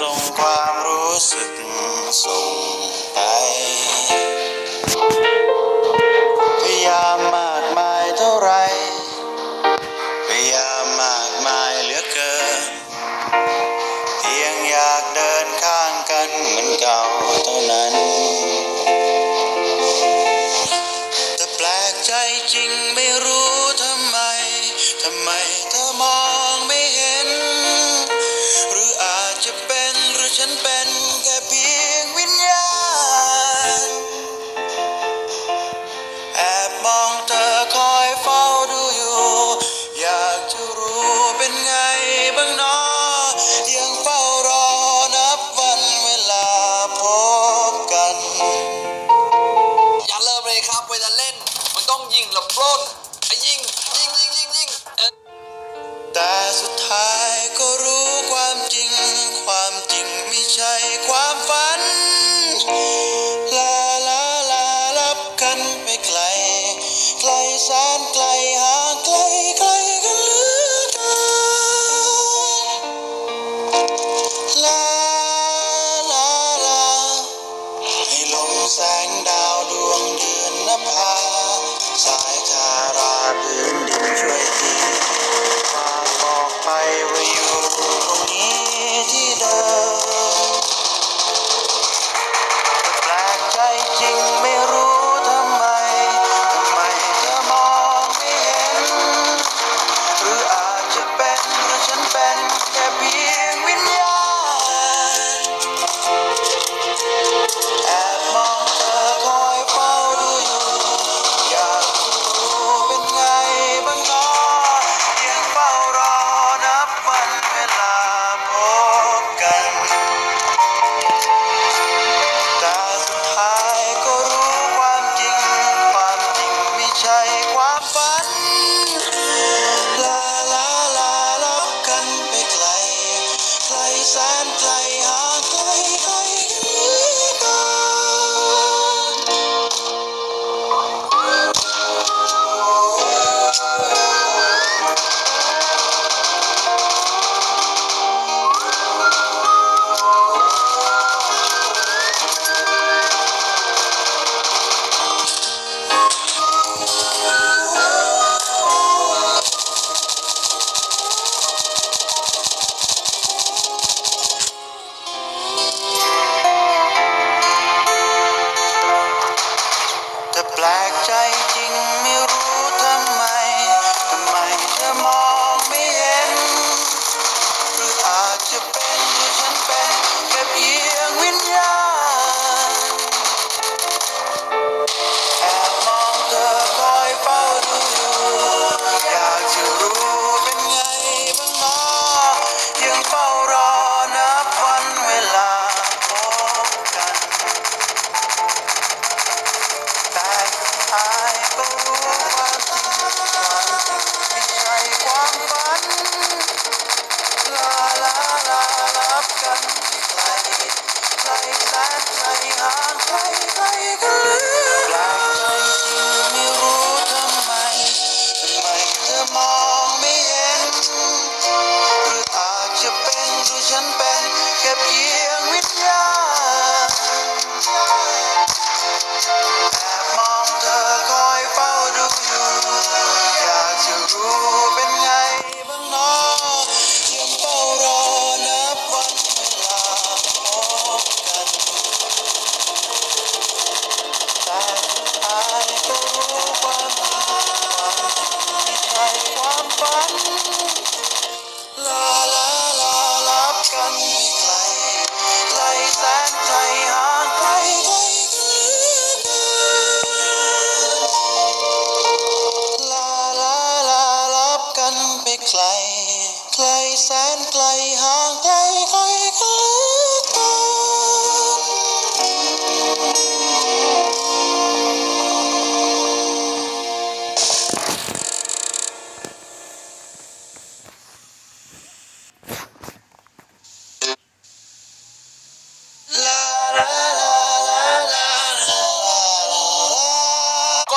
ส่งความรู้สึกส่งไปพยายามมากมายเท่าไรพยายามมากมายเหลือเกิน เพียงอยากเดินข้างกันเหมือนเก่าเท่านั้น แต่แปลกใจจริงไม่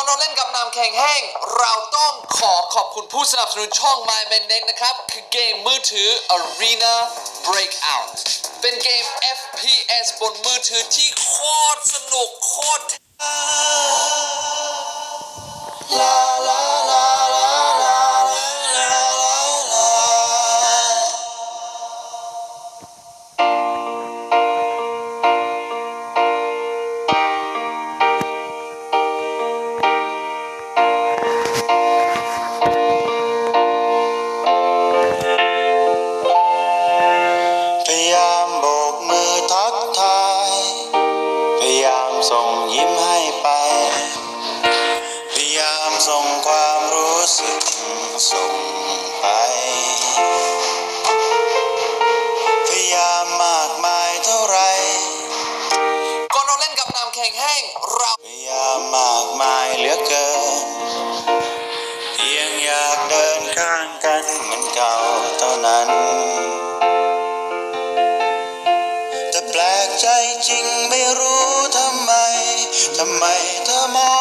อนเราเล่นกับน้ำแข็งแห้ง เราต้องขอขอบคุณผู้สนับสนุนช่อง My m a n n e t นะครับ คือเกมมือถือ Arena Breakout เป็นเกม FPS บนมือถือที่โคตรสนุกโคตร ลา ข็งแห้งเรายามากมายเหลือเกินยังอยากเดินข้างกันเหมือนเก่าเท่านั้น แต่แปลกใจจริงไม่รู้ทำไมทำไมเธอมอง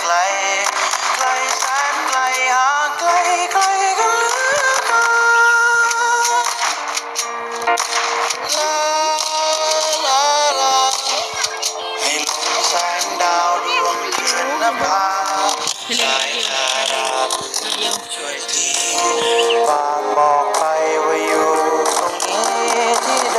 ไกล ไกลแสนไกลห่างไกลไกลกันเหลือเกินลาลาลาให้ลมแสงดาวดวงเดือนนภาสายลาลาช่วยทีฝากบอกไปว่าอยู่ตรงนี้ที่ใด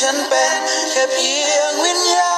ฉันเป็นแค่เพียงวิญญาณ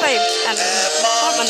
ใส่อันทอดมัน